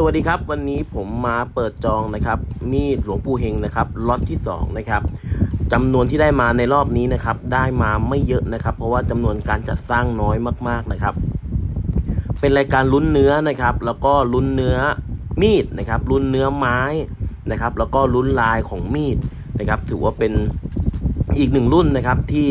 สวัสดีครับ วันนี้ผมมาเปิดจองนะครับมีดหลวงปู่เฮงนะครับล็อตที่2นะครับจำนวนที่ได้มาในรอบนี้นะครับ ได้มาไม่เยอะนะครับ เพราะว่าจำนวนการจัดสร้างน้อยมาก ๆนะครับ เป็นรายการลุ้นเนื้อนะครับ แล้วก็ลุ้นเนื้อมีดนะครับลุ้นเนื้อไม้นะครับ แล้วก็ลุ้นลายของมีดนะครับ ถือว่าเป็น อีกหนึ่งรุ่นนะครับที่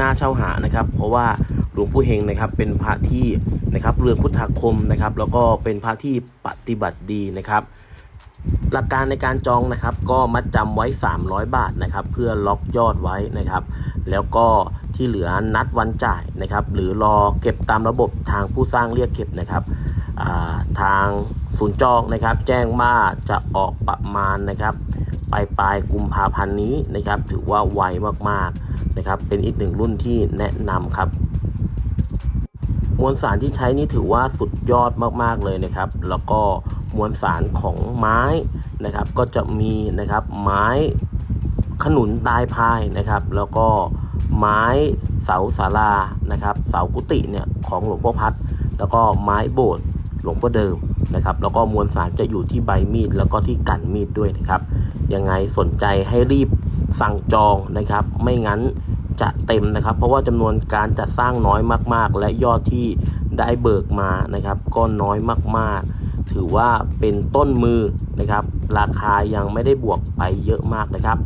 น่าเช่าหานะครับ เพราะว่าหลวงปู่เฮงนะครับเป็นพระที่นะครับเรืองพุทธคมนะครับ แล้วก็เป็นพระที่ปฏิบัติดีนะครับ หลักการในการจองนะครับ ก็มัดจำไว้ 300 บาทนะครับ เพื่อล็อกยอดไว้นะครับ แล้วก็ที่เหลือนัดวันจ่ายนะครับ หรือรอเก็บตามระบบทางผู้สร้างเรียกเก็บนะครับาทางศูนย์จองนะครับ แจ้งว่าจะออกประมาณนะครับปลายปลายกุมภาพันธ์นี้นะครับ ถือว่าไวมากๆนะครับ เป็นอีกหนึ่งรุ่นที่แนะนำครับ มวลสารที่ใช้นี่ถือว่าสุดยอดมากๆเลยนะครับ แล้วก็มวลสารของไม้นะครับ ก็จะมีนะครับไม้ขนุนตายพายนะครับ แล้วก็ไม้เสาศาลานะครับ เสากุฏิเนี่ยของหลวงพ่อพัดแล้วก็ไม้โบสถ์หลวงพ่อเดิมนะครับ แล้วก็มวลสารจะอยู่ที่ใบมีดแล้วก็ที่กันมีดด้วยนะครับ ยังไงสนใจให้รีบสั่งจองนะครับ ไม่งั้น จะเต็มนะครับ เพราะว่าจำนวนการจัดสร้างน้อยมาก ๆ และยอดที่ได้เบิกมานะครับ ก็น้อยมาก ๆ ถือว่าเป็นต้นมือนะครับ ราคายังไม่ได้บวกไปเยอะมากนะครับ